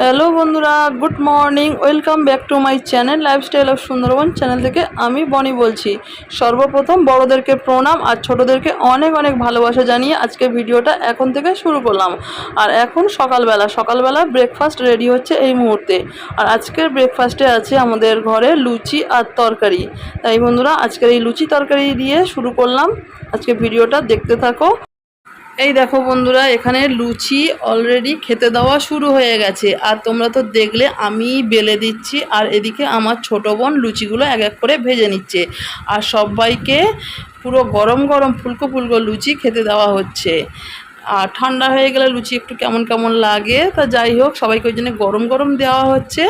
Hello বন্ধুরা, good morning, welcome back to my channel, lifestyle of Sundarban channel থেকে আমি বনি বলছি। সর্বপ্রথম বড়োদেরকে প্রণাম আর ছোটোদেরকে অনেক অনেক ভালোবাসা জানিয়ে আজকে ভিডিওটা এখন থেকে শুরু করলাম। আর এখন সকালবেলা সকালবেলা ব্রেকফাস্ট রেডি হচ্ছে এই মুহূর্তে। আর আজকের ব্রেকফাস্টে আছে আমাদের ঘরে লুচি আর তরকারি। তাই বন্ধুরা, আজকের এই লুচি তরকারি দিয়ে শুরু করলাম। আজকে ভিডিওটা দেখতে থাকো। এই দেখো বন্ধুরা, এখানে লুচি অলরেডি খেতে দেওয়া শুরু হয়ে গেছে। আর তোমরা তো দেখলে আমি বেলে দিচ্ছি, আর এদিকে আমার ছোট বোন লুচিগুলো এক এক করে ভেজে নিচ্ছে। আর সবাইকে পুরো গরম গরম ফুলকো ফুলকো লুচি খেতে দেওয়া হচ্ছে। আর ঠান্ডা হয়ে গেলে লুচি একটু কেমন কেমন লাগে, তা যাই হোক, সবাইকে ওই জন্য গরম গরম দেওয়া হচ্ছে।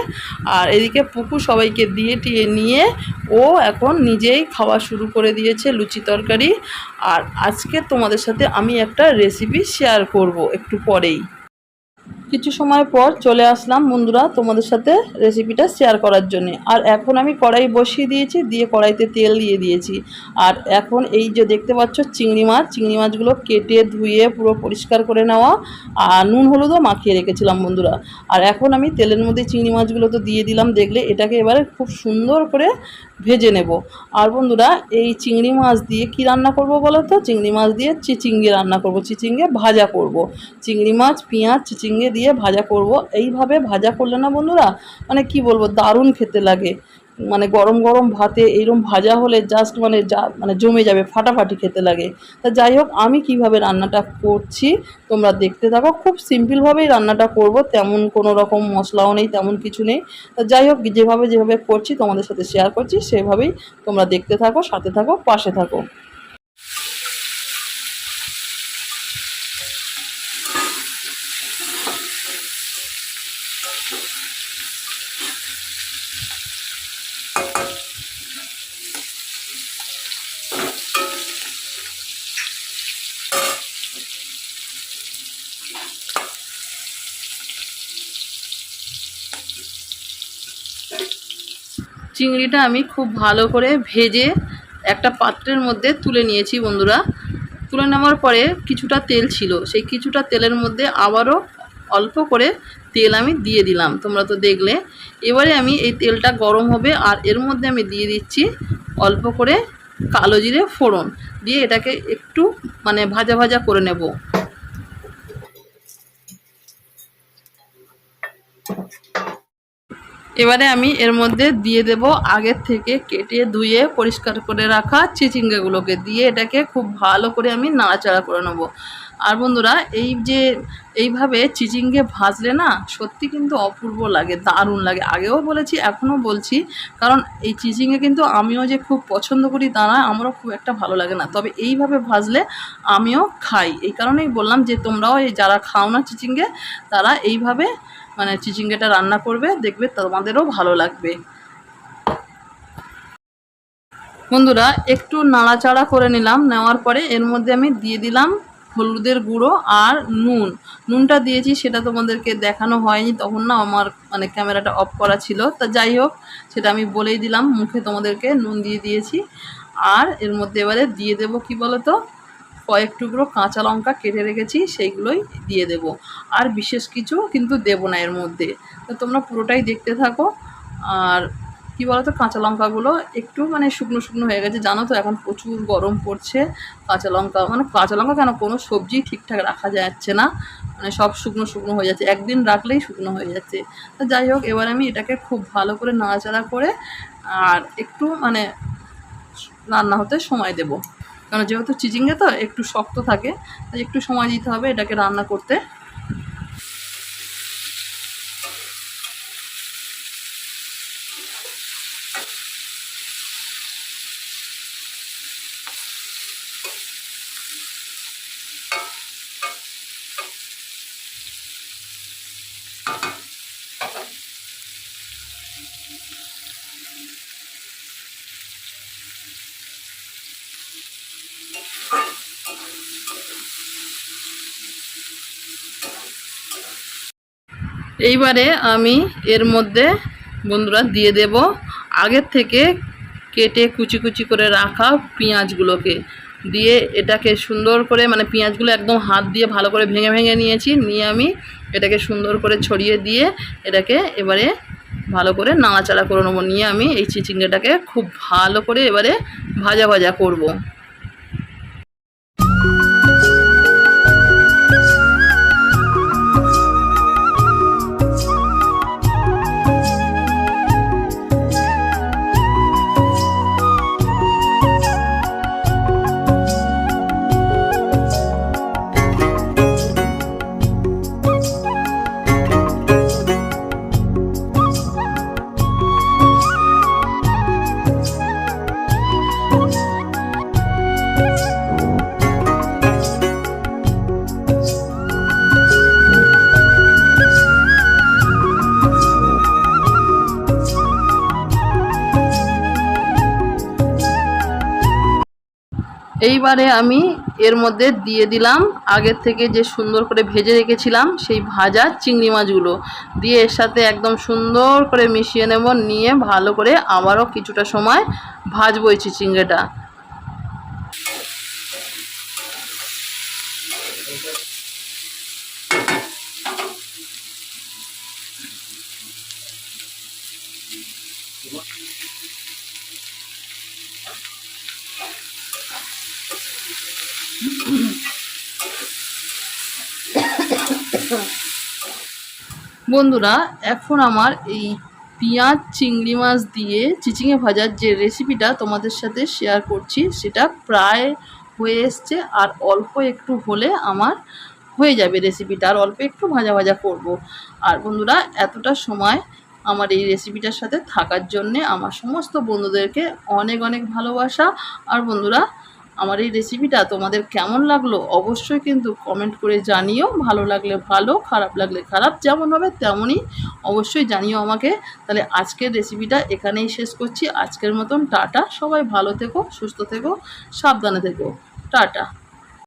আর এদিকে পুকু সবাইকে দিয়ে টিয়ে নিয়ে, ও এখন নিজেই খাওয়া শুরু করে দিয়েছে লুচি তরকারি। আর আজকে তোমাদের সাথে আমি একটা রেসিপি শেয়ার করব একটু পরেই। কিছু সময় পর চলে আসলাম বন্ধুরা তোমাদের সাথে রেসিপিটা শেয়ার করার জন্য। আর এখন আমি কড়াই বসিয়ে দিয়েছি, দিয়ে কড়াইতে তেল দিয়ে দিয়েছি। আর এখন এই যে দেখতে পাচ্ছ চিংড়ি মাছ, চিংড়ি মাছগুলো কেটে ধুয়ে পুরো পরিষ্কার করে নেওয়া। আর নুন হলুদও মাখিয়ে রেখেছিলাম বন্ধুরা। আর এখন আমি তেলের মধ্যে চিংড়ি মাছগুলো তো দিয়ে দিলাম, দেখলে এটাকে এবারে খুব সুন্দর করে ভেজে নেব। আর বন্ধুরা এই চিংড়ি মাছ দিয়ে কি রান্না করব বলো তো? চিংড়ি মাছ দিয়ে চিচিঙ্গে রান্না করব। চিচিঙ্গে ভাজা করব। চিংড়ি মাছ, পেঁয়াজ, চিচিঙ্গে দিয়ে ভাজা করব। এইভাবে ভাজা করলে না বন্ধুরা মানে কি বলব, দারুণ খেতে লাগে। মানে গরম গরম ভাতে এইরকম ভাজা হলে জাস্ট মানে যা মানে জমে যাবে, ফাটাফাটি খেতে লাগে। তা যাই হোক, আমি কীভাবে রান্নাটা করছি তোমরা দেখতে থাকো। খুব সিম্পলভাবেই রান্নাটা করব, তেমন কোনো রকম মশলাও নেই, তেমন কিছু নেই। তা যাই হোক, যেভাবে যেভাবে করছি, তোমাদের সাথে শেয়ার করছি, সেভাবেই তোমরা দেখতে থাকো, সাথে থাকো, পাশে থাকো। চিংড়িটা আমি খুব ভালো করে ভেজে একটা পাত্রের মধ্যে তুলে নিয়েছি বন্ধুরা। তুলে নেওয়ার পরে কিছুটা তেল ছিল। সেই কিছুটা তেলের মধ্যে আবারও অল্প করে তেল আমি দিয়ে দিলাম। তোমরা তো দেখলে। এবারে আমি এই তেলটা গরম হবে আর এর মধ্যে আমি দিয়ে দিচ্ছি অল্প করে কালো জিরে ফোড়ন। দিয়ে এটাকে একটু মানে ভাজা ভাজা করে নেব। এবারে আমি এর মধ্যে দিয়ে দেব আগের থেকে কেটে ধুয়ে পরিষ্কার করে রাখা চিচিঙ্গাগুলোকে। দিয়ে এটাকে খুব ভালো করে আমি নাড়াচাড়া করে নেব। আর বন্ধুরা, এই যে এইভাবে চিচিঙ্গে ভাজলে না সত্যি কিন্তু অপূর্ব লাগে, দারুণ লাগে। আগেও বলেছি, এখনও বলছি, কারণ এই চিচিঙ্গে কিন্তু আমিও যে খুব পছন্দ করি তা না, আমারও খুব একটা ভালো লাগে না। তবে এইভাবে ভাজলে আমিও খাই। এই কারণেই বললাম যে তোমরাও এই যারা খাও না চিচিঙ্গে, তারা এইভাবে মানে চিচিঙ্গেটা রান্না করবে, দেখবে তোমাদেরও ভালো লাগবে। বন্ধুরা, একটু নাড়াচাড়া করে নিলাম, নেওয়ার পরে এর মধ্যে আমি দিয়ে দিলাম হলুদের গুঁড়ো আর নুন। নুনটা দিয়েছি, সেটা তোমাদেরকে দেখানো হয়নি, তখন না আমার মানে ক্যামেরাটা অফ করা ছিল। তা যাই হোক, সেটা আমি বলেই দিলাম, মুখে তোমাদেরকে নুন দিয়ে দিয়েছি। আর এর মধ্যে এবারে দিয়ে দেবো কি বলো তো কয়েক টুকরো কাঁচা লঙ্কা কেটে রেখেছি, সেইগুলোই দিয়ে দেব। আর বিশেষ কিছু কিন্তু দেব না এর মধ্যে। তো তোমরা পুরোটাই দেখতে থাকো। আর কী বলতো, কাঁচা লঙ্কাগুলো একটু মানে শুকনো শুকনো হয়ে গেছে। জানো তো, এখন প্রচুর গরম পড়ছে কাঁচা লঙ্কা। মানে কাঁচা লঙ্কা কেন, কোনো সবজি ঠিকঠাক রাখা যাচ্ছে না। মানে সব শুকনো শুকনো হয়ে যাচ্ছে। একদিন রাখলেই শুকনো হয়ে যাচ্ছে। তো যাই হোক, এবার আমি এটাকে খুব ভালো করে নাড়াচাড়া করে আর একটু মানে রান্না হতে সময় দেবো। কারণ যেহেতু চিচিঙ্গে তো, একটু শক্ত থাকে, তাই একটু সময় দিতে হবে এটাকে রান্না করতে। এইবারে আমি এর মধ্যে বন্ধুরা দিয়ে দেব আগের থেকে কেটে কুচি কুচি করে রাখা পেঁয়াজগুলোকে। দিয়ে এটাকে সুন্দর করে মানে পেঁয়াজগুলো একদম হাত দিয়ে ভালো করে ভেঙে ভেঙে নিয়েছি। নিয়ে আমি এটাকে সুন্দর করে ছড়িয়ে দিয়ে এটাকে এবারে ভালো করে নাড়াচাড়া করে নেব। নিয়ে আমি এই চিচিঙ্গাটাকে খুব ভালো করে এবারে ভাজা ভাজা করব। এইবারে আমি এর মধ্যে দিয়ে দিলাম আগের থেকে যে সুন্দর করে ভেজে রেখেছিলাম সেই ভাজা চিংড়ি মাছগুলো। দিয়ে এর সাথে একদম সুন্দর করে মিশিয়ে নেব, নিয়ে ভালো করে আবারও কিছুটা সময় ভাজবো এই চিচিঙ্গাটা। বন্ধুরা, এখন আমার এই পেঁয়াজ চিংড়ি মাছ দিয়ে চিচিঙে ভাজার যে রেসিপিটা তোমাদের সাথে শেয়ার করছি, সেটা প্রায় হয়ে এসছে আর অল্প একটু হলে আমার হয়ে যাবে রেসিপিটা আর অল্প একটু ভাজা ভাজা করব। আর বন্ধুরা, এতটা সময় আমার এই রেসিপিটার সাথে থাকার জন্যে আমার সমস্ত বন্ধুদেরকে অনেক অনেক ভালোবাসা আর বন্ধুরা আমার এই রেসিপিটা তোমাদের কেমন লাগল অবশ্যই কিন্তু কমেন্ট করে জানিও। ভালো লাগলে ভালো, খারাপ লাগলে খারাপ, যেমন হবে তেমনই অবশ্যই জানিও আমাকে। তাহলে আজকের রেসিপিটা এখানেই শেষ করছি। আজকের মতন টাটা। সবাই ভালো থেকো, সুস্থ থেকো, সাবধানে থেকো। টাটা।